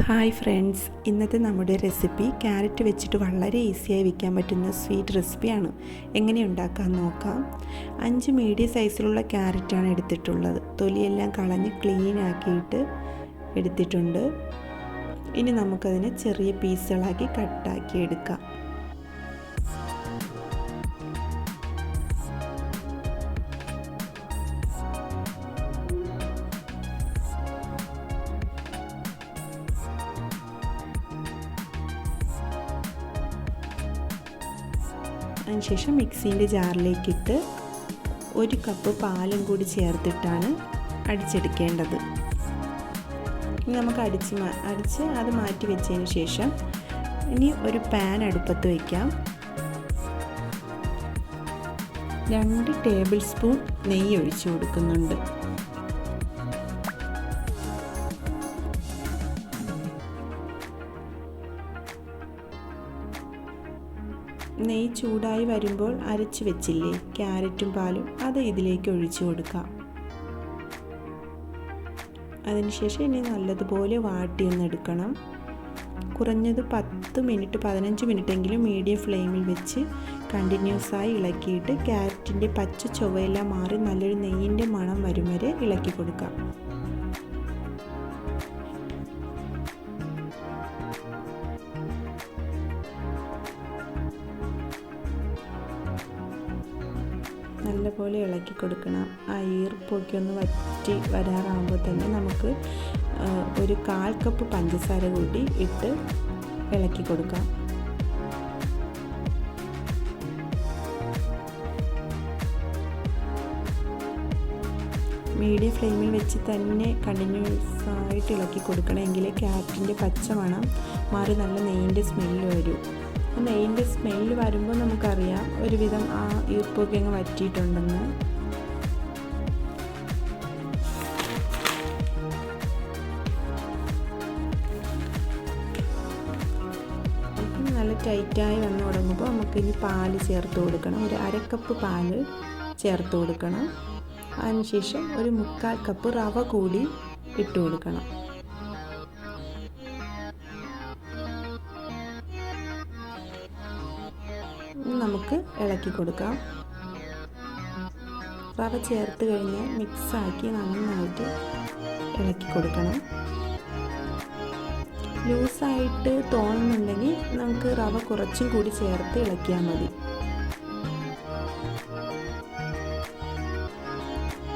Hi friends ഇന്നത്തെ നമ്മുടെ recipe carrot വെച്ചിട്ട് വളരെ ഈസിയായി വയ്ക്കാൻ പറ്റുന്ന സ്വീറ്റ് റെസിപ്പിയാണ് എങ്ങനെ ഉണ്ടാക്കാൻ നോക്കാം? അഞ്ച് മീഡിയം സൈസിലുള്ള ക്യാരറ്റാണ് എടുത്തിട്ടുള്ളത്. തൊലിയെല്ലാം കളഞ്ഞ് ക്ലീൻ ആക്കിയിട്ട് എടുത്തിട്ടുണ്ട്. ഇനി നമുക്കതിനെ ചെറിയ പീസുകളാക്കി കട്ടാക്കി എടുക്കാം. അതിനുശേഷം മിക്സീന്റെ ജാറിലേക്കിട്ട് ഒരു കപ്പ് പാലും കൂടി ചേർത്തിട്ടാണ് അടിച്ചെടുക്കേണ്ടത്. നമുക്ക് അടിച്ച് അടിച്ച് അത് മാറ്റി വെച്ചതിന് ശേഷം ഇനി ഒരു പാൻ അടുപ്പത്ത് വയ്ക്കാം രണ്ട് ടേബിൾ സ്പൂൺ നെയ്യ് ഒഴിച്ചു കൊടുക്കുന്നുണ്ട്. നെയ്യ് ചൂടായി വരുമ്പോൾ അരച്ച് വെച്ചില്ലേ? ക്യാരറ്റും പാലും അത് ഇതിലേക്ക് ഒഴിച്ചു കൊടുക്കാം. അതിനുശേഷം ഇനി നല്ലതുപോലെ വാട്ടിയൊന്നെടുക്കണം കുറഞ്ഞത് പത്ത് മിനിറ്റ് പതിനഞ്ച് മിനിറ്റെങ്കിലും മീഡിയം ഫ്ലെയിമിൽ വെച്ച് കണ്ടിന്യൂസ് ആയി ഇളക്കിയിട്ട് ക്യാരറ്റിന്റെ പച്ച ചൊവ്വയെല്ലാം മാറി നല്ലൊരു നെയ്യിന്റെ മണം വരും വരെ ഇളക്കി കൊടുക്കാം. നല്ലപോലെ ഇളക്കി കൊടുക്കണം. ആ ഈർപ്പൊക്കെ ഒന്ന് വറ്റി വരാറാകുമ്പോൾ തന്നെ നമുക്ക് ഒരു കാൽ കപ്പ് പഞ്ചസാര കൂടി ഇട്ട് ഇളക്കി കൊടുക്കാം. മീഡിയം ഫ്ലെയിമിൽ വെച്ച് തന്നെ കണ്ടിന്യൂസ് ആയിട്ട് ഇളക്കി കൊടുക്കണം. എങ്കിലേ ക്യാരറ്റിന്റെ പച്ചമണം മാറി നല്ല നെയ്യിന്റെ സ്മെല്ല് വരും. നെയ്യിന്റെ സ്മെല്ല് വരുമ്പോൾ നമുക്കറിയാം ഒരുവിധം ആ ഈർപ്പൊക്കെ അങ്ങ് വറ്റിയിട്ടുണ്ടെന്ന്. നല്ല ടൈറ്റായി വന്ന് തുടങ്ങുമ്പോൾ നമുക്കിനി പാൽ ചേർത്ത് കൊടുക്കണം. ഒരു അരക്കപ്പ് പാൽ ചേർത്ത് കൊടുക്കണം. അതിനുശേഷം ഒരു മുക്കാൽ കപ്പ് റവ കൂടി ഇട്ട് കൊടുക്കണം. നമുക്ക് ഇളക്കി കൊടുക്കാം. റവ ചേർത്ത് കഴിഞ്ഞ് മിക്സാക്കി നന്നായിട്ട് ഇളക്കി കൊടുക്കണം. ലൂസായിട്ട് തോന്നുന്നുണ്ടെങ്കിൽ നമുക്ക് റവ കുറച്ചും കൂടി ചേർത്ത് ഇളക്കിയാൽ മതി.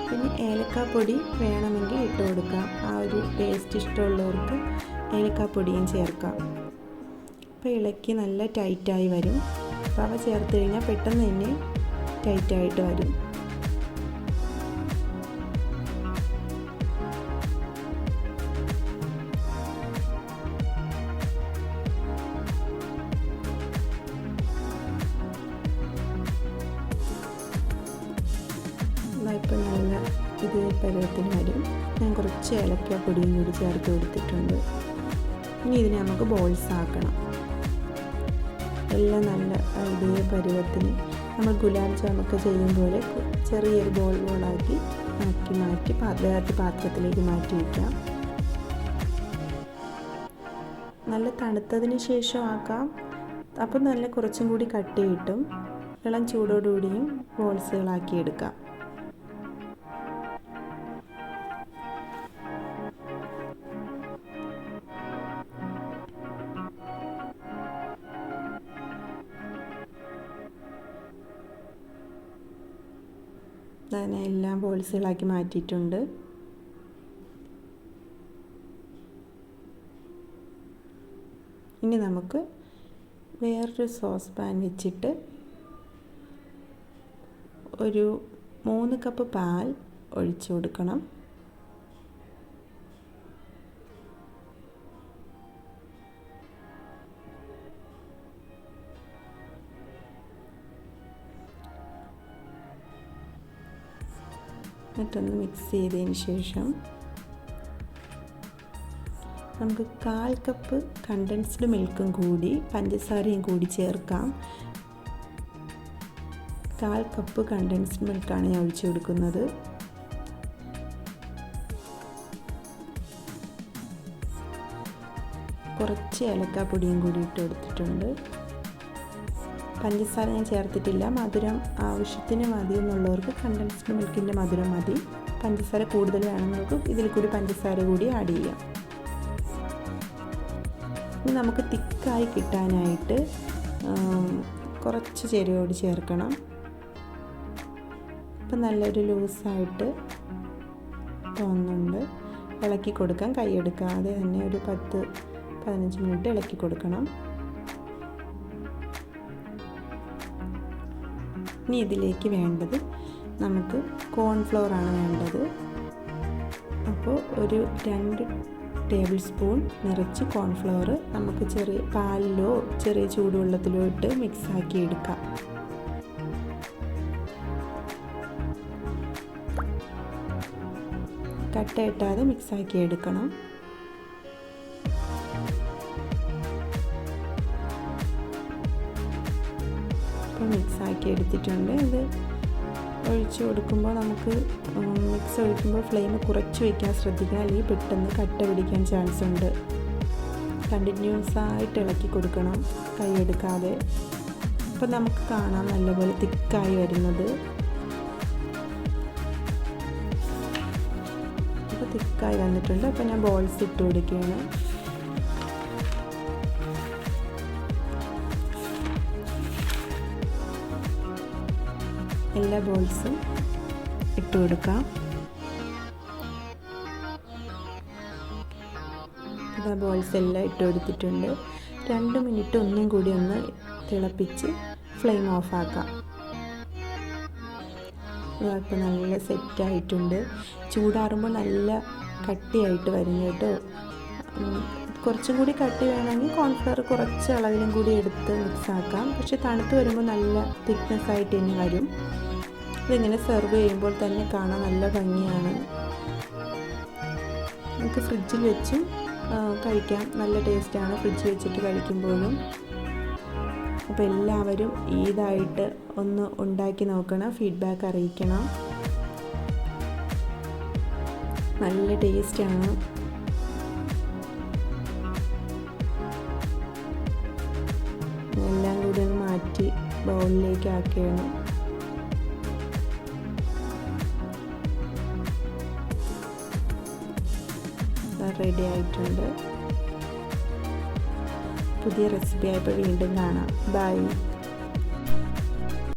പിന്നെ ഏലക്കാപ്പൊടി വേണമെങ്കിൽ ഇട്ട് കൊടുക്കാം. ആ ഒരു ടേസ്റ്റ് ഇഷ്ടമുള്ളവർക്ക് ഏലക്കാപ്പൊടിയും ചേർക്കാം. അപ്പോൾ ഇളക്കി നല്ല ടൈറ്റായി വരും. റവ ചേർത്ത് കഴിഞ്ഞാൽ പെട്ടെന്ന് തന്നെ ടൈറ്റായിട്ട് വരും. ഇപ്പം നല്ല ഇതേ പരുവത്തിന് വരും. ഞാൻ കുറച്ച് ഏലക്ക പൊടിയും കൂടി ചേർത്ത് കൊടുത്തിട്ടുണ്ട്. ഇനി ഇതിനെ നമുക്ക് ബോൾസ് ആക്കണം. എല്ലാം നല്ല ഇതേ പരുവത്തിന് നമ്മൾ ഗുലാബ് ജാമൊക്കെ ചെയ്യും പോലെ ചെറിയൊരു ബോൾ ബോളാക്കി ആക്കി മാറ്റി വേറൊരു പാത്രത്തിലേക്ക് മാറ്റി വയ്ക്കാം. നല്ല തണുത്തതിന് ശേഷം ആക്കാം. അപ്പം നല്ല കുറച്ചും കൂടി കട്ടി കിട്ടും ഇളം ചൂടോടുകൂടിയും ബോൾസുകളാക്കി എടുക്കാം. അതിനെ എല്ലാം ബോൾസുകളാക്കി മാറ്റിയിട്ടുണ്ട്. ഇനി നമുക്ക് വേറൊരു സോസ് പാൻ വെച്ചിട്ട് ഒരു മൂന്ന് കപ്പ് പാൽ ഒഴിച്ചു കൊടുക്കണം. എന്നിട്ടൊന്ന് മിക്സ് ചെയ്തതിന് ശേഷം നമുക്ക് കാൽ കപ്പ് കണ്ടൻസ്ഡ് മിൽക്കും കൂടി പഞ്ചസാരയും കൂടി ചേർക്കാം. കാൽ കപ്പ് കണ്ടൻസ്ഡ് മിൽക്കാണ് ഞാൻ ഒഴിച്ചു കൊടുക്കുന്നത്. കുറച്ച് ഏലക്കാപ്പൊടിയും കൂടി ഇട്ട് കൊടുത്തിട്ടുണ്ട്. പഞ്ചസാര ഞാൻ ചേർത്തിട്ടില്ല. മധുരം ആവശ്യത്തിന് മതി എന്നുള്ളവർക്ക് കണ്ടൻസ്ഡ് മിൽക്കിന്റെ മധുരം മതി. പഞ്ചസാര കൂടുതൽ വേണമെന്നവർക്ക് ഇതിൽ കൂടി പഞ്ചസാര കൂടി ആഡ് ചെയ്യാം. ഇനി നമുക്ക് തിക്കായി കിട്ടാനായിട്ട് കുറച്ച് ചേരുവോട് ചേർക്കണം. ഇപ്പം നല്ലൊരു ലൂസായിട്ട് തോന്നുന്നുണ്ട്. ഇളക്കി കൊടുക്കാം. കൈയെടുക്കാതെ തന്നെ ഒരു പത്ത് പതിനഞ്ച് മിനിറ്റ് ഇളക്കി കൊടുക്കണം. ഇനി ഇതിലേക്ക് വേണ്ടത് നമുക്ക് കോൺഫ്ലോർ ആണ് വേണ്ടത്. അപ്പോൾ ഒരു രണ്ട് ടേബിൾ സ്പൂൺ നിറച്ച് കോൺഫ്ലവർ നമുക്ക് ചെറിയ പാലിലോ ചെറിയ ചൂടുവെള്ളത്തിലോ ഇട്ട് മിക്സാക്കി എടുക്കാം. കട്ട ഇട്ടാതെ മിക്സ് ആക്കി എടുക്കണം. എടുത്തിട്ടുണ്ട്. ഇത് ഒഴിച്ച് കൊടുക്കുമ്പോൾ നമുക്ക് മിക്സ് ഒഴിക്കുമ്പോൾ ഫ്ലെയിം കുറച്ച് വയ്ക്കാൻ ശ്രദ്ധിക്കണം അല്ലെങ്കിൽ പെട്ടെന്ന് കട്ട പിടിക്കാൻ ചാൻസ് ഉണ്ട്. കണ്ടിന്യൂസ് ആയിട്ട് ഇളക്കി കൊടുക്കണം. കൈ എടുക്കാതെ. അപ്പം നമുക്ക് കാണാം നല്ലപോലെ തിക്കായി വരുന്നത്. അപ്പോൾ തിക്കായി വന്നിട്ടുണ്ട്. അപ്പോൾ ഞാൻ ബോൾസ് ഇട്ട് കൊടുക്കുകയാണ്. എല്ലാ ബോൾസും ഇട്ട് കൊടുക്കാം. ഇതാ ബോൾസ് എല്ലാം ഇട്ട് കൊടുത്തിട്ടുണ്ട്. രണ്ട് മിനിറ്റ് ഒന്നും കൂടി ഒന്ന് തിളപ്പിച്ച് ഫ്ലെയിം ഓഫ് ആക്കാം. ഇപ്പോൾ നല്ല സെറ്റായിട്ടുണ്ട് ചൂടാറുമ്പോൾ നല്ല കട്ടിയായിട്ട് വരും കേട്ടോ. കുറച്ചും കൂടി കട്ടി വേണമെങ്കിൽ കോൺഫ്ലവർ കുറച്ച് അളവിലും കൂടി എടുത്ത് മിക്സ് ആക്കാം. പക്ഷെ തണുത്ത് വരുമ്പോൾ നല്ല തിക്നെസ് ആയിട്ട് തന്നെ വരും. ഇതിങ്ങനെ സെർവ് ചെയ്യുമ്പോൾ തന്നെ കാണാൻ നല്ല ഭംഗിയാണ്. നമുക്ക് ഫ്രിഡ്ജിൽ വെച്ചും കഴിക്കാം. നല്ല ടേസ്റ്റാണ് ഫ്രിഡ്ജിൽ വെച്ചിട്ട് കഴിക്കുമ്പോഴും. അപ്പോൾ എല്ലാവരും ഈദായിട്ട് ഒന്ന് ഉണ്ടാക്കി നോക്കണം ഫീഡ്ബാക്ക് അറിയിക്കണം. നല്ല ടേസ്റ്റാണ് എല്ലാം കൂടി ഒന്ന് മാറ്റി ബൗളിലേക്ക് ആക്കുകയാണ് റെഡി ആയിട്ടുണ്ട്. പുതിയ റെസിപ്പി ആയപ്പോൾ വീണ്ടും കാണാം. ബൈ